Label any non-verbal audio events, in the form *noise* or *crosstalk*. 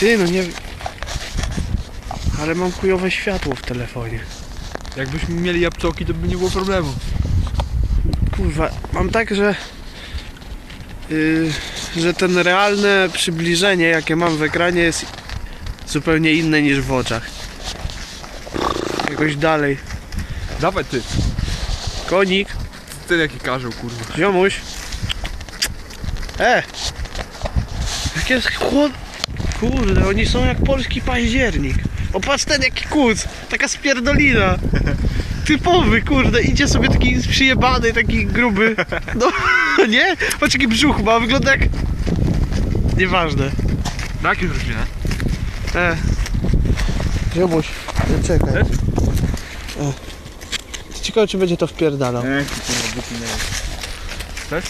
Ty, no nie... Ale mam chujowe światło w telefonie. Jakbyśmy mieli jabłcoki, to by nie było problemu. Kurwa, mam tak, że... Yy, że ten realne przybliżenie, jakie mam w ekranie jest zupełnie inne niż w oczach. Jakoś dalej. Dawaj ty, Konik, ten jaki karzeł, kurwa. ziomuś. E! Jak jest chłod... Kurde, oni są jak polski październik. O, patrz ten jaki kuc, taka spierdolina. *laughs* Typowy, kurde, idzie sobie taki przyjebany, taki gruby. No, *laughs* nie? Patrz jaki brzuch ma, wygląda jak... Nieważne. Na jakim roślinę? E. Ziomuś, nie czekaj. Też? Ciekawe czy będzie to wpierdalał. Nie, kurwa, buty nie. Też?